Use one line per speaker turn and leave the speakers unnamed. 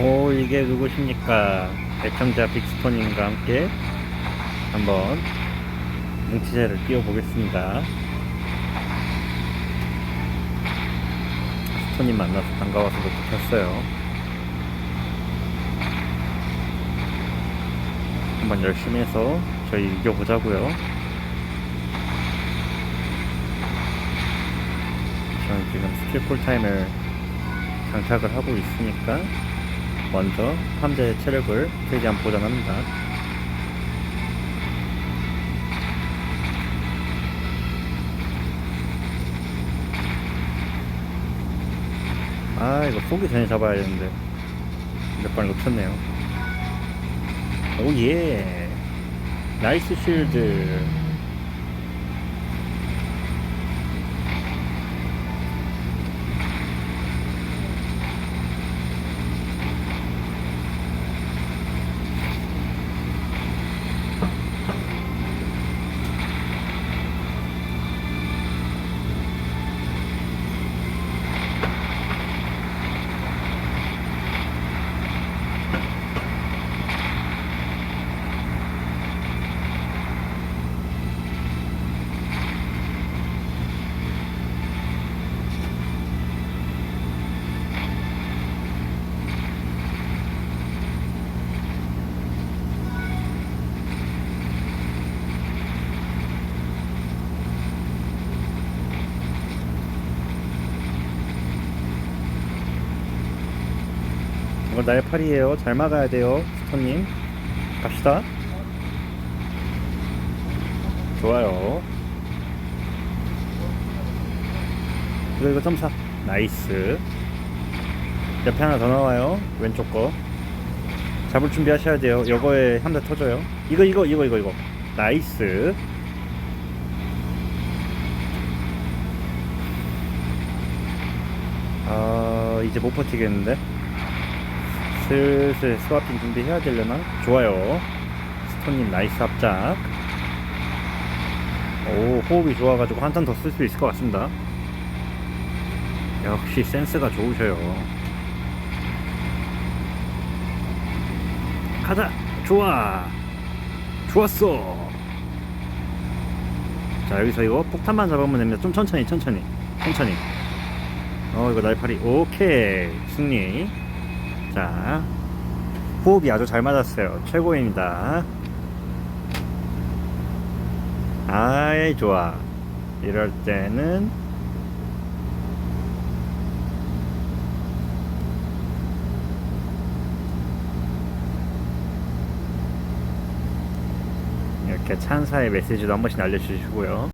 오 이게 누구십니까? 애청자 빅스톤님과 함께 한번 뭉치새를 띄워보겠습니다. 스톤님 만나서 반가워서 높였어요. 한번 열심히 해서 저희 이겨보자고요. 저는 지금 스킬 쿨타임을 장착을 하고 있으니까 먼저 함대의 체력을 최대한 보장합니다. 아 이거 포기 전에 잡아야 되는데 몇발 놓쳤네요. 오예 나이스 쉴드 이거 날팔이에요. 잘 막아야 돼요. 스톤님. 갑시다. 좋아요. 이거, 이거 점사. 나이스. 옆에 하나 더 나와요. 왼쪽 거. 잡을 준비 하셔야 돼요. 요거에 한 대 터져요. 이거, 이거, 이거, 이거, 이거. 나이스. 아, 이제 못 버티겠는데? 슬슬 스와핑 준비해야 되려나? 좋아요. 스톤님 나이스 합작. 오, 호흡이 좋아가지고 한턴더쓸 수 있을 것 같습니다. 역시 센스가 좋으셔요. 가자! 좋아! 좋았어! 자, 여기서 이거 폭탄만 잡으면 됩니다. 좀 천천히, 천천히. 천천히. 어, 이거 날파리. 오케이. 승리. 자, 호흡이 아주 잘 맞았어요. 최고입니다. 아이, 좋아. 이럴 때는 이렇게 찬사의 메시지도 한 번씩 알려주시고요.